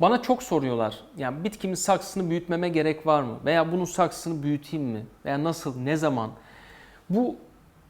Bana çok soruyorlar. Yani bitkimin saksısını büyütmeme gerek var mı? Veya bunun saksısını büyüteyim mi? Veya nasıl, ne zaman? Bu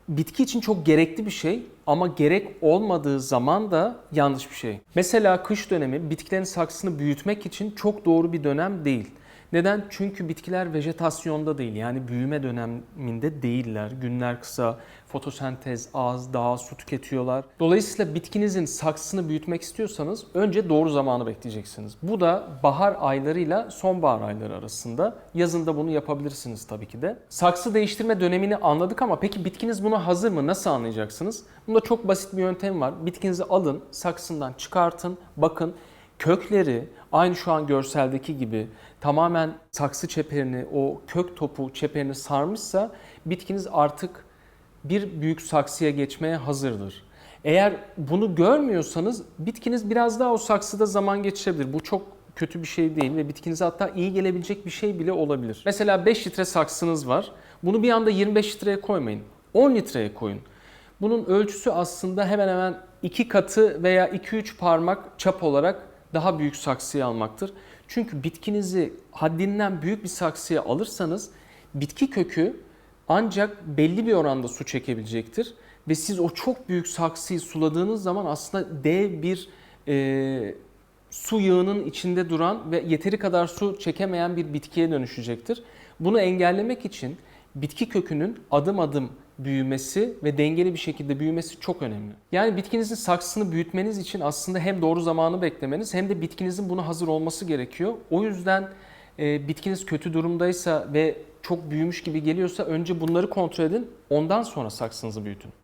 bitki için çok gerekli bir şey ama gerek olmadığı zaman da yanlış bir şey. Mesela kış dönemi bitkilerin saksısını büyütmek için çok doğru bir dönem değil. Neden? Çünkü bitkiler vejetasyonda değil yani büyüme döneminde değiller. Günler kısa, fotosentez az, daha su tüketiyorlar. Dolayısıyla bitkinizin saksısını büyütmek istiyorsanız önce doğru zamanı bekleyeceksiniz. Bu da bahar aylarıyla sonbahar ayları arasında. Yazında bunu yapabilirsiniz tabii ki de. Saksı değiştirme dönemini anladık ama peki bitkiniz buna hazır mı? Nasıl anlayacaksınız? Bunda çok basit bir yöntem var. Bitkinizi alın, saksından çıkartın, bakın kökleri aynı şu an görseldeki gibi tamamen saksı çeperini, o kök topu çeperini sarmışsa bitkiniz artık bir büyük saksıya geçmeye hazırdır. Eğer bunu görmüyorsanız bitkiniz biraz daha o saksıda zaman geçirebilir. Bu çok kötü bir şey değil ve bitkinize hatta iyi gelebilecek bir şey bile olabilir. Mesela 5 litre saksınız var. Bunu bir anda 25 litreye koymayın. 10 litreye koyun. Bunun ölçüsü aslında hemen hemen iki katı veya 2-3 parmak çap olarak daha büyük saksıya almaktır. Çünkü bitkinizi haddinden büyük bir saksıya alırsanız bitki kökü ancak belli bir oranda su çekebilecektir. Ve siz o çok büyük saksıyı suladığınız zaman aslında dev bir e, su yığının içinde duran ve yeteri kadar su çekemeyen bir bitkiye dönüşecektir. Bunu engellemek için bitki kökünün adım adım büyümesi ve dengeli bir şekilde büyümesi çok önemli. Yani bitkinizin saksısını büyütmeniz için aslında hem doğru zamanı beklemeniz hem de bitkinizin buna hazır olması gerekiyor. O yüzden e, bitkiniz kötü durumdaysa ve çok büyümüş gibi geliyorsa önce bunları kontrol edin ondan sonra saksınızı büyütün.